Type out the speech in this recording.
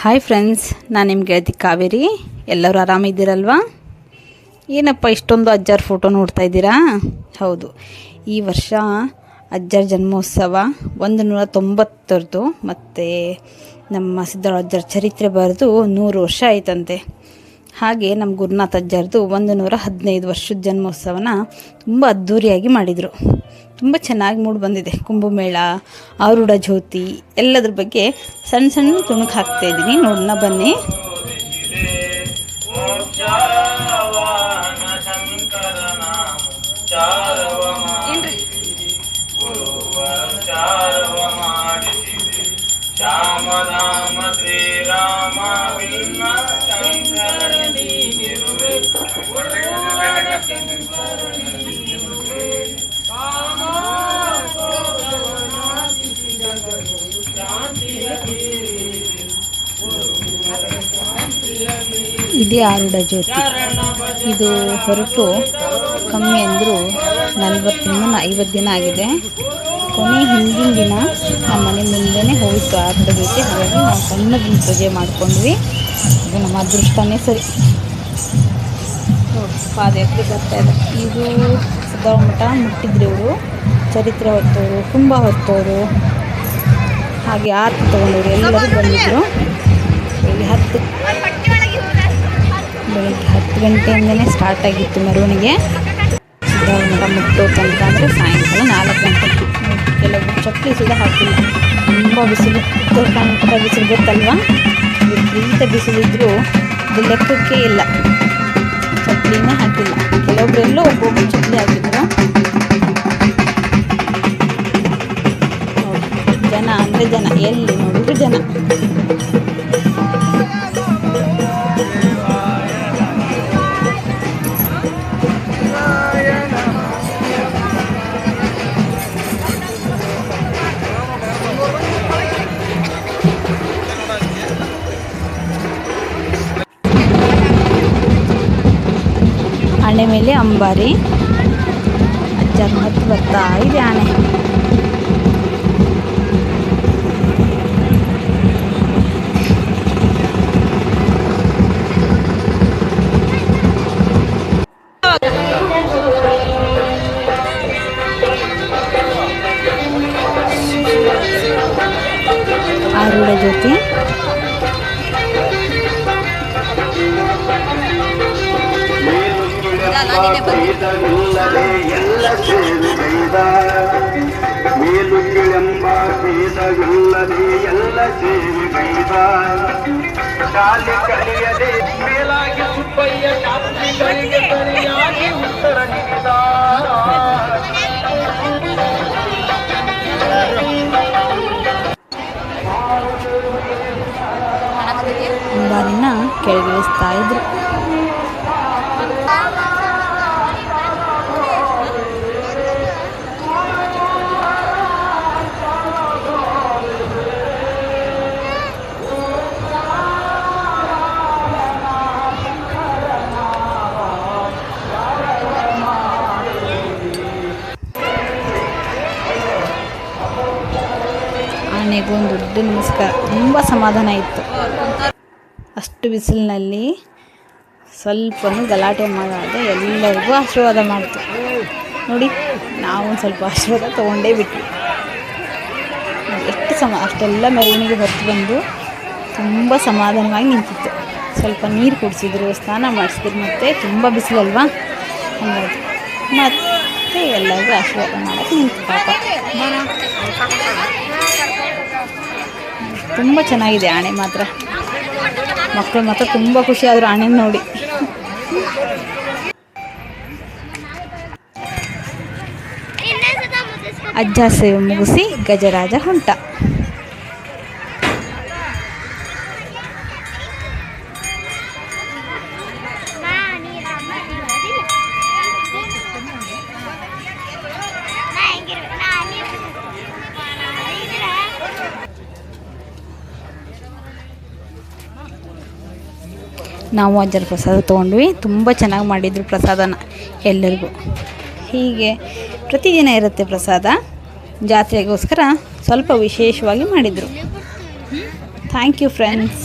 Hi friends ನಾನು ನಿಮ್ಮ ಗೆಳತಿ ಕಾವೇರಿ. ಎಲ್ಲರೂ ಆರಾಮಿದ್ದೀರಲ್ವಾ? ಏನಪ್ಪ, ಇಷ್ಟೊಂದು ಅಜ್ಜಾರ ಫೋಟೋ ನೋಡ್ತಾ ಇದ್ದೀರಾ? ಹೌದು, ಈ ವರ್ಷ ಅಜ್ಜರ ಜನ್ಮೋತ್ಸವ ಒಂದು ನೂರ ತೊಂಬತ್ತರದ್ದು ಮತ್ತು ನಮ್ಮ ಸಿದ್ದರಾಮ ಅಜ್ಜರ ಚರಿತ್ರೆ ಬರೆದು ನೂರು ವರ್ಷ ಆಯ್ತಂತೆ. ಹಾಗೆ ನಮ್ಮ ಗುರುನಾಥ ಅಜ್ಜರದು ಒಂದು ನೂರ ಹದಿನೈದು ವರ್ಷದ ಜನ್ಮೋತ್ಸವನ ತುಂಬ ಅದ್ಧೂರಿಯಾಗಿ ಮಾಡಿದರು. ತುಂಬ ಚೆನ್ನಾಗಿ ಮೂಡಿ ಬಂದಿದೆ. ಕುಂಭಮೇಳ ಆರುಡ ಜ್ಯೋತಿ ಎಲ್ಲದ್ರ ಬಗ್ಗೆ ಸಣ್ಣ ಸಣ್ಣ ತುಣುಕು ಹಾಕ್ತಾ ಇದ್ದೀನಿ. ನೋಡೋಣ ಬನ್ನಿ. ಶ್ಯಾಮರಾಮ ಇದೇ ಆರುಡ ಜ್ಯೋತಿ. ಇದು ಹೊರಟು ಕಮ್ಮಿ ಅಂದರೂ ನಲ್ವತ್ತಿಂದ ಐವತ್ತು ದಿನ ಆಗಿದೆ. ಕೊನೆ ಹಿಂದಿನ ದಿನ ನಮ್ಮ ಮನೆ ಮುಂದೆನೇ ಹೋಯಿತು ಆರುಡ ಜ್ಯೋತಿ. ಹಾಗಾಗಿ ನಾವು ಸಣ್ಣದಿಂದ ಪೂಜೆ ಮಾಡ್ಕೊಂಡ್ವಿ. ಅದು ನಮ್ಮ ಅದೃಷ್ಟನೇ ಸರಿ. ಪಾದಯಾತ್ರೆ ಬರ್ತಾ ಇದೆ. ಇದು ಸಿದ್ಧಾರೂಢ ಮಠ ಮುಟ್ಟಿದ್ರು ಇವರು ಚರಿತ್ರೆ ಹೊತ್ತವರು ಕುಂಭ ಹೊತ್ತವರು ಹಾಗೆ ಆರತಿ ತಗೊಂಡವರು ಎಲ್ಲರೂ ಬಂದಿದ್ದರು ಬೆಳಿಗ್ಗೆ ಹತ್ತು ಬೆಳಗ್ಗೆ ಹತ್ತು ಗಂಟೆಯಿಂದನೇ ಸ್ಟಾರ್ಟ್ ಆಗಿತ್ತು ಮೆರವಣಿಗೆ. ಸಿದ್ಧಾರೂಢ ಮುಟ್ಟೋ ತನಕ ಅಂದರೆ ಸಾಯಂಕಾಲ ನಾಲ್ಕು ಗಂಟೆ ಕೆಲವೊಬ್ಬರು ಚಪ್ಪಲಿ ಸುದ ಹಾಕಿಲ್ಲ ತುಂಬ ಬಿಸಿಲು ಉತ್ತರ ಕರ್ನಾಟಕ ಬಿಸಿಲು ಗೊತ್ತಲ್ವಾ? ವಿಪರೀತ ಬಿಸಿಲಿದ್ದರೂ ಇದು ಲೆಕ್ಕಕ್ಕೆ ಇಲ್ಲ. ಚಪ್ಪಲಿನೇ ಹಾಕಿಲ್ಲ. ಕೆಲವೊಬ್ಬರೆಲ್ಲೂ ಒಬ್ಬೊಬ್ಬರು ಚಟ್ನಿ ಹಾಕಿದ್ರು. ಆಣೆ ಮೇಲೆ ಅಂಬಾರಿ. ಅಜ್ಜರ ಹತ್ತು ಬರ್ತಾ ಇದೆ ಆನೆ. ಮೇಲುಗಿಳೆಂಬ ಎಲ್ಲ ಸೇವೆಗೈದ ಮೇಲುಗಿಳೆಂಬ ಭೇದವಿಲ್ಲದೆ ಎಲ್ಲ ಸೇವೆಗೈದ ಶಾಲೆ ಕಲಿಯದೆ ಮೇಲಾಗಿ ಸುಬ್ಬಯ್ಯ ಶಾಸ್ತ್ರಿಗಳಿಗೆ ಸರಿಯಾಗಿ ಉತ್ತರ ನೀಡಿದ ಅಂಬಾರಿನ ಕೆಳಗಿಳಿಸ್ತಾ ಇದ್ರು ಆನೆಗೂ ಒಂದು ದೊಡ್ಡ ನಮಸ್ಕಾರ ತುಂಬ ಸಮಾಧಾನ ಇತ್ತು. ಅಷ್ಟು ಬಿಸಿಲಿನಲ್ಲಿ ಸ್ವಲ್ಪನೂ ಗಲಾಟೆ ಮಾಡಾದೆ ಎಲ್ಲರಿಗೂ ಆಶೀರ್ವಾದ ಮಾಡ್ತು. ನೋಡಿ ನಾವು ಒಂದು ಸ್ವಲ್ಪ ಆಶೀರ್ವಾದ ತೊಗೊಂಡೇ ಬಿಟ್ವಿ. ಎಷ್ಟು ಸಮ, ಅಷ್ಟೆಲ್ಲ ಮೆರವಣಿಗೆ ಹೊತ್ತು ಬಂದು ತುಂಬ ಸಮಾಧಾನವಾಗಿ ನಿಂತಿತ್ತು. ಸ್ವಲ್ಪ ನೀರು ಕುಡಿಸಿದ್ರು, ಸ್ನಾನ ಮಾಡಿಸಿದ್ರು, ಮತ್ತು ತುಂಬ ಬಿಸಿಲಲ್ವಾ? ಹಾಗಾಗಿ ಮತ್ತು ಎಲ್ಲರಿಗೂ ಆಶೀರ್ವಾದ ಮಾಡೋಕ್ಕೆ ನಿಂತು ಪಾಪ. ತುಂಬ ಚೆನ್ನಾಗಿದೆ ಆಣೆ ಮಾತ್ರ. ಮಕ್ಕಳು ಮಾತ್ರ ತುಂಬ ಖುಷಿ ಆದರು ಆಣೆ ನೋಡಿ. ಅಜ್ಜ ಸೇವೆ ಮುಗಿಸಿ ಗಜರಾಜ ಹೊಂಟ. ನಾವು ಅಜ್ಜರ ಪ್ರಸಾದ ತೊಗೊಂಡ್ವಿ. ತುಂಬ ಚೆನ್ನಾಗಿ ಮಾಡಿದ್ರು ಪ್ರಸಾದನ ಎಲ್ಲರಿಗೂ. ಹೀಗೆ ಪ್ರತಿದಿನ ಇರುತ್ತೆ ಪ್ರಸಾದ. ಜಾತ್ರೆಗೋಸ್ಕರ ಸ್ವಲ್ಪ ವಿಶೇಷವಾಗಿ ಮಾಡಿದರು. Thank you friends